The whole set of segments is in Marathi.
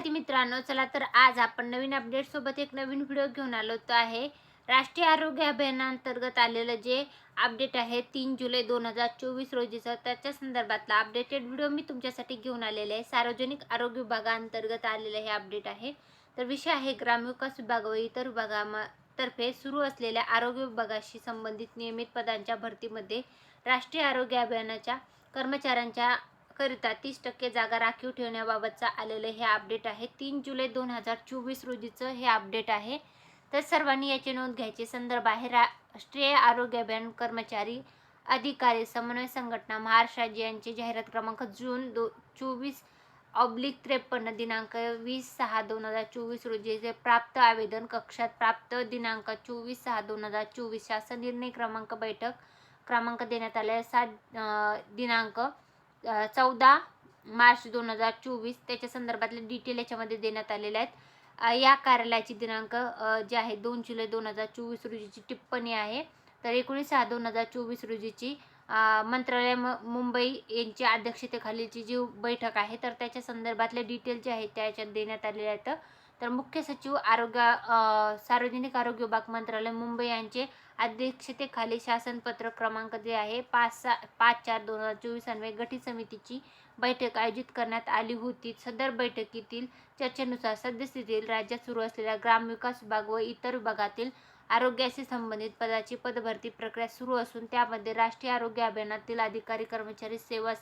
विद्यार्थी मित्रांनो चला तर आज आपण नवीन अपडेट सोबत एक नवीन व्हिडिओ घेऊन आलो तो आहे. राष्ट्रीय आरोग्य अभियानांतर्गत आलेलं जे अपडेट आहे तीन जुलै दोन हजार चोवीस रोजीचं त्याच्या संदर्भातला अपडेटेड व्हिडिओ मी तुमच्यासाठी घेऊन आलेले आहे. सार्वजनिक आरोग्य विभागाअंतर्गत आलेलं हे अपडेट आहे. तर विषय आहे ग्रामविकास विभाग व इतर विभागातर्फे सुरू असलेल्या आरोग्य विभागाशी संबंधित नियमित पदांच्या भरतीमध्ये राष्ट्रीय आरोग्य अभियानाच्या कर्मचाऱ्यांच्या करिता तीस टक्के जागा राखीव ठेवण्याबाबतचा आलेलं हे अपडेट आहे. तीन जुलै दोन हजार चोवीस रोजीचं हे अपडेट आहे. तर सर्वांनी याची नोंद घ्यायची संदर्भ आहे. राष्ट्रीय आरोग्य अभियान कर्मचारी अधिकारी समन्वय संघटना महाराष्ट्र राज्य यांचे जाहिरात क्रमांक जून दो चोवीस ऑब्लिक त्रेपन्न दिनांक वीस सहा दोन हजार चोवीस रोजीचे प्राप्त आवेदन कक्षात प्राप्त दिनांक चोवीस सहा दोन हजार चोवीस शासन निर्णय क्रमांक बैठक क्रमांक देण्यात आले आहे. सात दिनांक चौदा मार्च दोन हजार चोवीस. त्याच्या संदर्भातले डिटेल याच्यामध्ये देण्यात आलेले आहेत. या कार्यालयाची दिनांक जे आहे दोन जुलै दोन हजार चोवीस रोजीची टिप्पणी आहे. तर एकोणीस सहा दोन हजार चोवीस रोजीची मंत्रालय म मुंबई यांच्या अध्यक्षतेखालीची जी बैठक आहे तर त्याच्या संदर्भातले डिटेल जे आहेत त्या याच्यात देण्यात आलेले आहेत. तर मुख्य सचिव आरोग्य सार्वजनिक आरोग्य विभाग मंत्रालय मुंबई यांचे अध्यक्षतेखाली शासनपत्र क्रमांक जे आहे पाच सहा पाच चार दोन हजार चोवीस अन्वये गठीत समितीची बैठक आयोजित करण्यात आली होती. सदर बैठकीतील चर्चेनुसार सद्यस्थितीत राज्यात सुरू असलेल्या ग्रामविकास विभाग व इतर विभागातील आरोग्याशी संबंधित पदाची पदभरती प्रक्रिया सुरू असून त्यामध्ये राष्ट्रीय आरोग्य अभियानातील अधिकारी कर्मचारी सेवा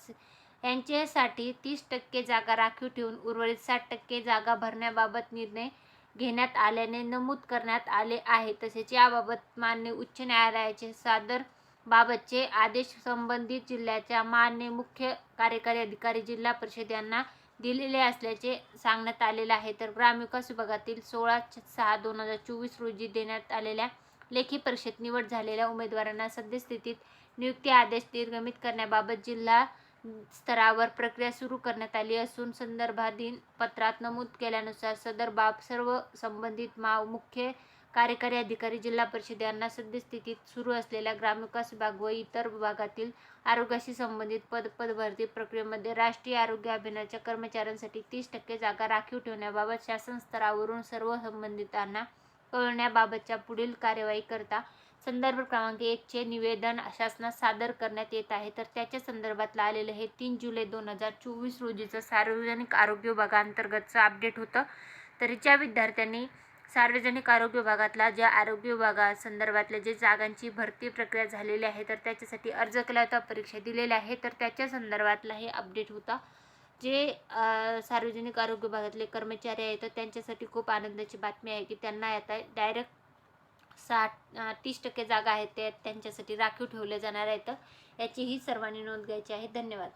यांच्यासाठी तीस टक्के जागा राखीव ठेवून उर्वरित साठ टक्के जागा भरण्याबाबत निर्णय घेण्यात आल्याने नमूद करण्यात आले आहे. तसेच याबाबत मान्य उच्च न्यायालयाचे सादर बाबतचे आदेश संबंधित जिल्ह्याच्या मान्य मुख्य कार्यकारी अधिकारी जिल्हा परिषद यांना दिलेले असल्याचे सांगण्यात आलेले आहे. तर ग्रामविकास विभागातील सोळा सहा दोन हजार चोवीस रोजी देण्यात आलेल्या लेखी परीक्षेत निवड झालेल्या उमेदवारांना सद्यस्थितीत नियुक्ती आदेश निर्गमित करण्याबाबत जिल्हा स्तरावर प्रक्रिया सुरू करण्यात आली असून संदर्भाधीन पत्रात नमूद केल्यानुसार सदर बाब सर्व संबंधित मा मुख्य कार्यकारी अधिकारी जिल्हा परिषद यांना सद्यस्थितीत सुरू असलेल्या ग्रामविकास विभाग व इतर विभागातील आरोग्याशी संबंधित पद पदभरती प्रक्रियेमध्ये राष्ट्रीय आरोग्य अभियानाच्या कर्मचाऱ्यांसाठी तीस टक्के जागा राखीव ठेवण्याबाबत शासन स्तरावरून सर्व संबंधितांना कळण्याबाबतच्या पुढील कार्यवाही करता संदर्भ क्रमांक एकचे निवेदन शासनास सादर करण्यात येत आहे. तर त्याच्या संदर्भातलं आलेलं हे तीन जुलै दोन हजार चोवीस रोजीचं सार्वजनिक आरोग्य विभागाअंतर्गतचं अपडेट होतं. तर ज्या विद्यार्थ्यांनी सार्वजनिक आरोग्य विभागातला ज्या आरोग्य विभागासंदर्भातल्या जे जागांची भरती प्रक्रिया झालेली आहे तर त्याच्यासाठी अर्ज केला होता परीक्षा दिलेल्या आहे तर त्याच्या संदर्भातला हे अपडेट होता. जे सार्वजनिक आरोग्य विभागातले कर्मचारी आहेत तर त्यांच्यासाठी खूप आनंदाची बातमी आहे की त्यांना आता डायरेक्ट साठ तीस टक्के जागा आहेत त्या त्यांच्यासाठी राखीव ठेवल्या जाणार आहेत. याचीही सर्वांनी नोंद घ्यायची आहे. धन्यवाद.